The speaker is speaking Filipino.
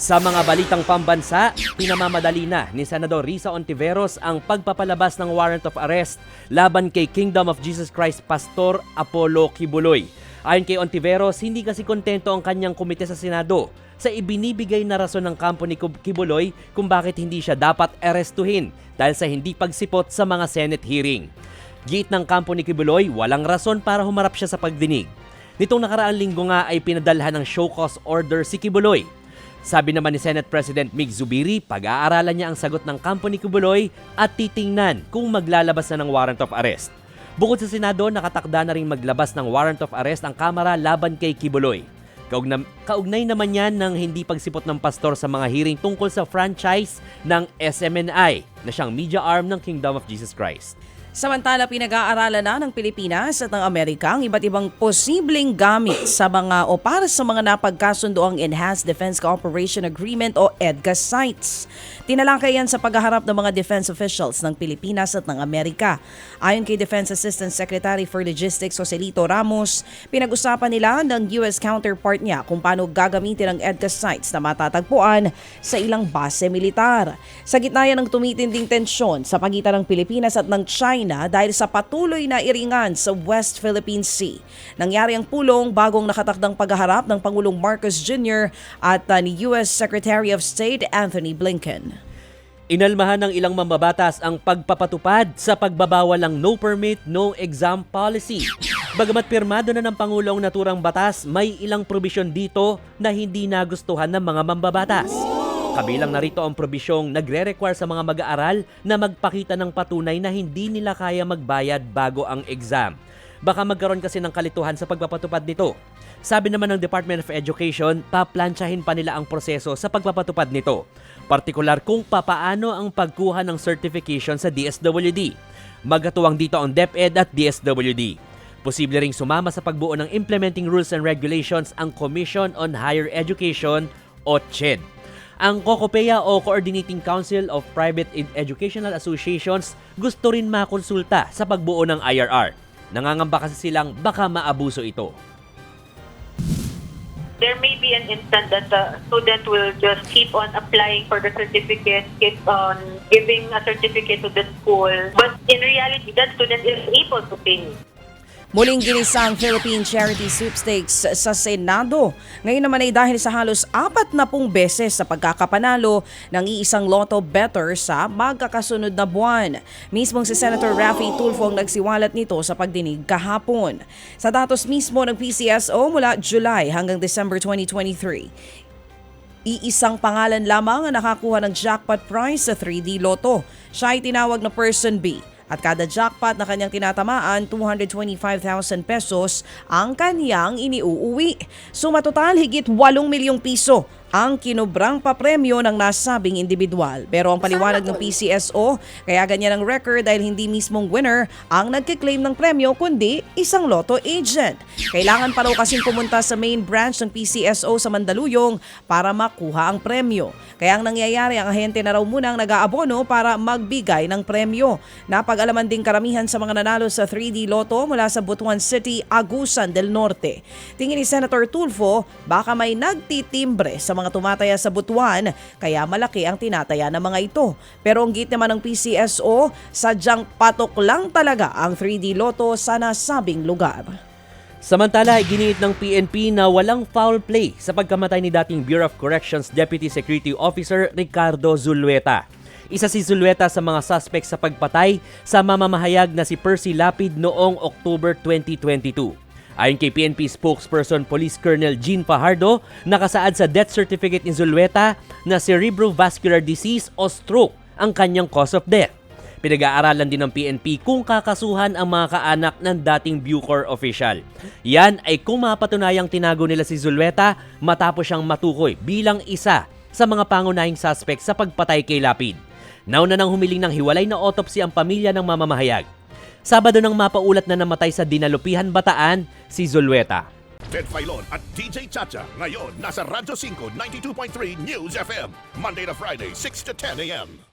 Sa mga balitang pambansa, pinamamadali na ni Senador Risa Ontiveros ang pagpapalabas ng warrant of arrest laban kay Kingdom of Jesus Christ Pastor Apollo Kibuloy. Ayon kay Ontiveros, hindi kasi kontento ang kanyang komite sa Senado sa ibinibigay na rason ng kampo ni Kib- Kibuloy kung bakit hindi siya dapat arestuhin dahil sa hindi pagsipot sa mga Senate hearing. Git ng kampo ni Kibuloy, walang rason para humarap siya sa pagdinig. Nitong nakaraang linggo nga ay pinadalhan ng show cause order si Kibuloy. Sabi naman ni Senate President Mig Zubiri, pag-aaralan niya ang sagot ng kampo ni Kibuloy at titingnan kung maglalabas na ng warrant of arrest. Bukod sa Senado, nakatakda na rin maglabas ng warrant of arrest ang Kamara laban kay Kibuloy. Kaugna- kaugnay naman yan ng hindi pagsipot ng pastor sa mga hearing tungkol sa franchise ng SMNI na siyang media arm ng Kingdom of Jesus Christ. Samantala, pinag-aaralan na ng Pilipinas at ng Amerika ang iba't ibang posibleng gamit sa mga o para sa mga napagkasundo ang Enhanced Defense Cooperation Agreement o EDCA sites. Tinalakay yan sa paghaharap ng mga defense officials ng Pilipinas at ng Amerika. Ayon kay Defense Assistant Secretary for Logistics Joselito Ramos, pinag-usapan nila ng US counterpart niya kung paano gagamitin ang EDCA sites na matatagpuan sa ilang base militar. Sa gitna yan ng tumitinding tensyon sa pagitan ng Pilipinas at ng China dahil sa patuloy na iringan sa West Philippine Sea. Nangyari ang pulong bagong nakatakdang paghaharap ng Pangulong Marcos Jr. at uh, ni US Secretary of State Anthony Blinken. Inalmahan ng ilang mambabatas ang pagpapatupad sa pagbabawal ng no permit, no exam policy. Bagamat pirmado na ng Pangulo ang naturang batas, may ilang probisyon dito na hindi nagustuhan ng mga mambabatas. Kabilang narito ang probisyong nagre-require sa mga mag-aaral na magpakita ng patunay na hindi nila kaya magbayad bago ang exam. Baka magkaroon kasi ng kalituhan sa pagpapatupad nito. Sabi naman ng Department of Education, paplansyahin pa nila ang proseso sa pagpapatupad nito. Partikular kung papaano ang pagkuha ng certification sa DSWD. Magkatuwang dito ang DepEd at DSWD. Posible ring sumama sa pagbuo ng Implementing Rules and Regulations ang Commission on Higher Education o CHED. Ang COCOPEA o Coordinating Council of Private Ed- Educational Associations gusto rin makonsulta sa pagbuo ng IRR. Nangangamba kasi silang baka maabuso ito. there may be an instant that the student will just keep on applying for the certificate, keep on giving a certificate to the school. But in reality, that student is able to pay. Muling ginisa ang Philippine Charity Sweepstakes sa Senado. Ngayon naman ay dahil sa halos apat na pung beses sa pagkakapanalo ng iisang lotto better sa magkakasunod na buwan. Mismong si Senator Raffy Tulfo ang nagsiwalat nito sa pagdinig kahapon. Sa datos mismo ng PCSO mula July hanggang December 2023, Iisang pangalan lamang ang nakakuha ng jackpot prize sa 3D Lotto. Siya ay tinawag na Person B. At kada jackpot na kanyang tinatamaan, 225,000 pesos ang kanyang iniuuwi. Suma total, higit 8 milyong piso ang kinubrang papremyo ng nasabing individual. Pero ang paliwanag ng PCSO, kaya ganyan ang record dahil hindi mismong winner ang nagkiklaim ng premyo kundi isang lotto agent. Kailangan pa raw kasing pumunta sa main branch ng PCSO sa Mandaluyong para makuha ang premyo. Kaya ang nangyayari, ang ahente na raw muna ang nag-aabono para magbigay ng premyo. Napag-alaman din karamihan sa mga nanalo sa 3D Lotto mula sa Butuan City, Agusan del Norte. Tingin ni Senator Tulfo, baka may nagtitimbre sa mga tumataya sa Butuan, kaya malaki ang tinataya ng mga ito. Pero ang git naman ng PCSO, sadyang patok lang talaga ang 3D Lotto sa nasabing lugar. Samantala, giniit ng PNP na walang foul play sa pagkamatay ni dating Bureau of Corrections Deputy Security Officer Ricardo Zulueta. Isa si Zulueta sa mga suspect sa pagpatay sa mamamahayag na si Percy Lapid noong October 2022. Ayon kay PNP spokesperson Police Colonel Jean Fajardo, nakasaad sa death certificate ni Zulueta na cerebrovascular disease o stroke ang kanyang cause of death. Pinag-aaralan din ng PNP kung kakasuhan ang mga kaanak ng dating Bucor official. Yan ay kung mapatunayang tinago nila si Zulueta matapos siyang matukoy bilang isa sa mga pangunahing suspect sa pagpatay kay Lapid. Nauna nang humiling ng hiwalay na autopsy ang pamilya ng mamamahayag. Sabado nang mapaulat na namatay sa Dinalupihan, Bataan si Zulueta. Ted Filon at DJ Chacha. Ngayon, nasa Radyo 5, 92.3 News FM. Monday to Friday, 6 to 10 a.m.